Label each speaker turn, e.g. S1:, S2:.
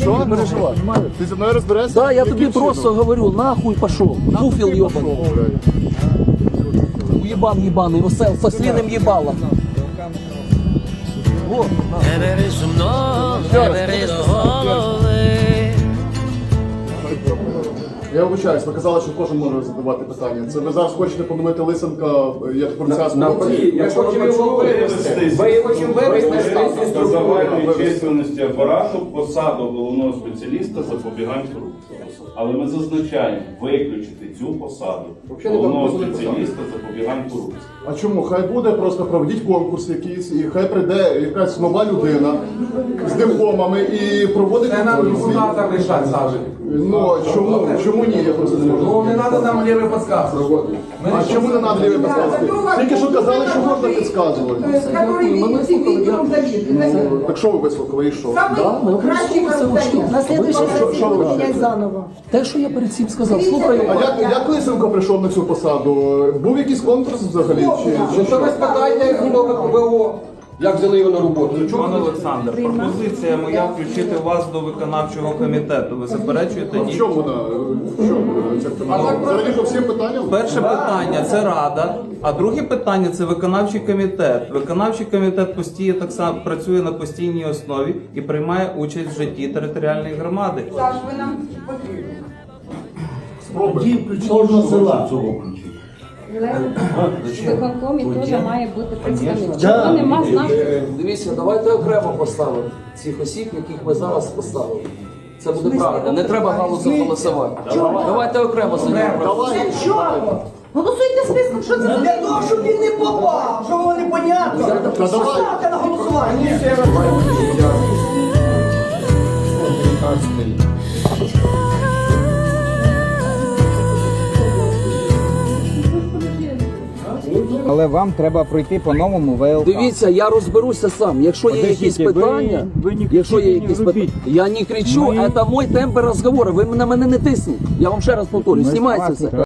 S1: Що? Не переживай. Ти зі мною розберешся?
S2: Да, я тобі
S1: Яким
S2: просто
S1: чином?
S2: говорю, нахуй пошел. Пуфил ебаный. Уебан ебаный, осел со слиным ебалом. Вот, на.
S3: Не бери сумно, не бери до голови.
S1: Я вибачаюсь, ви казали, що кожен може задавати питання. Це ви зараз хочете помилити Лисенка е, як поліцейського?
S4: Якщо ви вивести, ви його чим вивести з
S5: до численності апарату посаду головного спеціаліста запобігань корупції. Але ми зазначаємо виключити цю посаду головного спеціаліста запобігань корупції.
S1: А чому? Хай буде, просто проведіть конкурс якийсь, і хай прийде якась нова людина з дипломами і проводить
S4: Це нам депутата рішать завжди.
S1: Ну чому? Чому ні? Я просто не
S4: Ну не треба нам лівий підсказки.
S1: А чому не треба ліві підказки? Тільки що казали, що можна підказувати.
S6: который завидует.
S1: Так що ви вислухали і що?
S6: Самый кращий.
S7: На будем менять заново.
S2: Те, що я перед цим сказав, слухай,
S1: А як, як Лисенко прийшов на цю посаду? Був якийсь конкурс взагалі? Чи,
S4: Ну
S1: чи
S4: то ви
S1: що?
S4: спитайте, хто ВО, як взяли його на роботу.
S8: Пане Олександр, пропозиція моя включити вас до виконавчого комітету. Ви заперечуєте?
S1: В
S8: Ні.
S1: чому вона? В чому ця тема? Взагалі по всім питанням?
S8: Перше питання це рада, а друге питання це виконавчий комітет. Виконавчий комітет постійно так само працює на постійній основі і приймає участь в житті територіальної громади.
S6: Саш, вы нам потрібні.
S9: Кожного села цього
S7: В виконкомі теж має бути представник. Чого нема знак?
S2: дивіться, давайте окремо поставимо цих осіб, яких ми зараз поставили. Це буде правильно. Не треба галузу голосувати. Давайте окремо займемо.
S6: Чого? Голосуйте списком, що це
S9: Для того, щоб він не попав, що воно непонятно.
S1: Та.
S9: Ставте на голосування.
S10: Але вам треба пройти по новому ВЛК.
S2: Дивіться, я розберуся сам. Якщо є якісь
S10: ви-
S2: питання,
S10: ви не
S2: якщо є
S10: кричіть, не
S2: якісь питання, я не кричу, це мой темп розговору. Ви на мене не тисніть. Я вам ще раз повторю, знімайте це.